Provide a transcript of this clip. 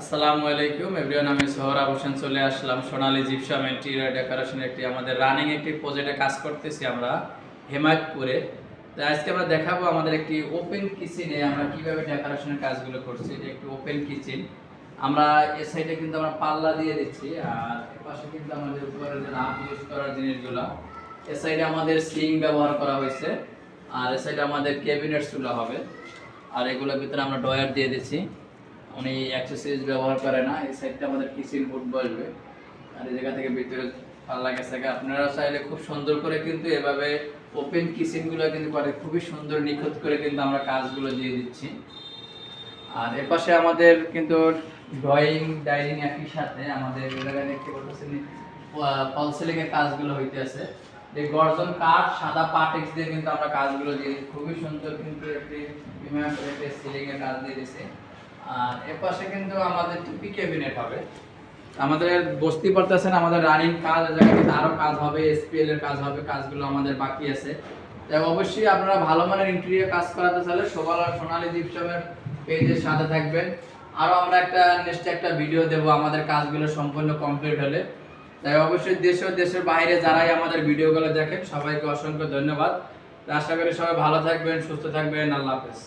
আসসালামু আলাইকুম, এভরিওয়ান, আমি সোহরাব হোসেন চলে আসলাম সোনালী জিপসাম ইন্টেরিয়র ডেকোরেশন একটি, আমাদের রানিং একটি প্রজেক্টে কাজ করতেছি আমরা হেমায়তপুরে তো আজকে আমরা দেখাবো আমাদের একটি ওপেন কিচেনে আমরা কীভাবে ডেকোরেশনের কাজগুলো করছি, এটা একটি ওপেন কিচেন। আমরা এ সাইডে কিন্তু আমরা পাল্লা দিয়ে দিচ্ছি, আর পাশে কিন্তু আমাদের উপরে যে রাফ ইউজ করার জিনিসগুলো, এ সাইডে আমাদের সিং ব্যবহার করা হয়েছে, আর এ সাইডে আমাদের ক্যাবিনেট চুলা হবে, আর এগুলোর ভিতরে আমরা ডয়ার দিয়ে দিচ্ছি। উনি অ্যাক্সেসরিজ ব্যবহার করে না, এই সাইডটা আমাদের কিচেন বুট বসবে আর এই জায়গা থেকে ভিতরে পাল্লা গেছে আপনারা চাইলে খুব সুন্দর করে কিন্তু এভাবে ওপেন কিচেনগুলো কিন্তু করে, খুবই সুন্দর নিখুঁত করে কিন্তু আমরা কাজগুলো দিয়ে দিচ্ছি। আর এপাশে আমাদের কিন্তু ড্রয়িং ডাইনিং একই সাথে আমাদের জায়গায় দেখতে পাচ্ছেন এর কাজগুলো হইতে আছে যে গর্জন কাঠ, সাদা পাটেক্স দিয়ে কিন্তু আমরা কাজগুলো দিয়ে। খুবই সুন্দর কিন্তু একটি প্রিমিয়াম একটি সিলিং এর কাজ দিয়ে দিয়েছি আর এপাশে কিন্তু আমাদের ক্যাবিনেট হবে আমাদের বস্তি পড়তেছেন আমাদের রানিং কাজ জায়গায় কিন্তু আরও কাজ হবে এসপিএল এর কাজ হবে, কাজগুলো আমাদের বাকি আছে। তাই অবশ্যই আপনারা ভালো মানের ইন্টেরিয়র কাজ করাতে চাইলে পেজের সাথে থাকবেন। আরও আমরা একটা নেক্সট একটা ভিডিও দেব আমাদের কাজগুলো সম্পূর্ণ কমপ্লিট হলে। তাই অবশ্যই দেশ ও দেশের বাইরে যারাই আমাদের ভিডিওগুলো দেখেন, সবাইকে অসংখ্য ধন্যবাদ। আশা করি সবাই ভালো থাকবেন, সুস্থ থাকবেন, আল্লাহ হাফেজ।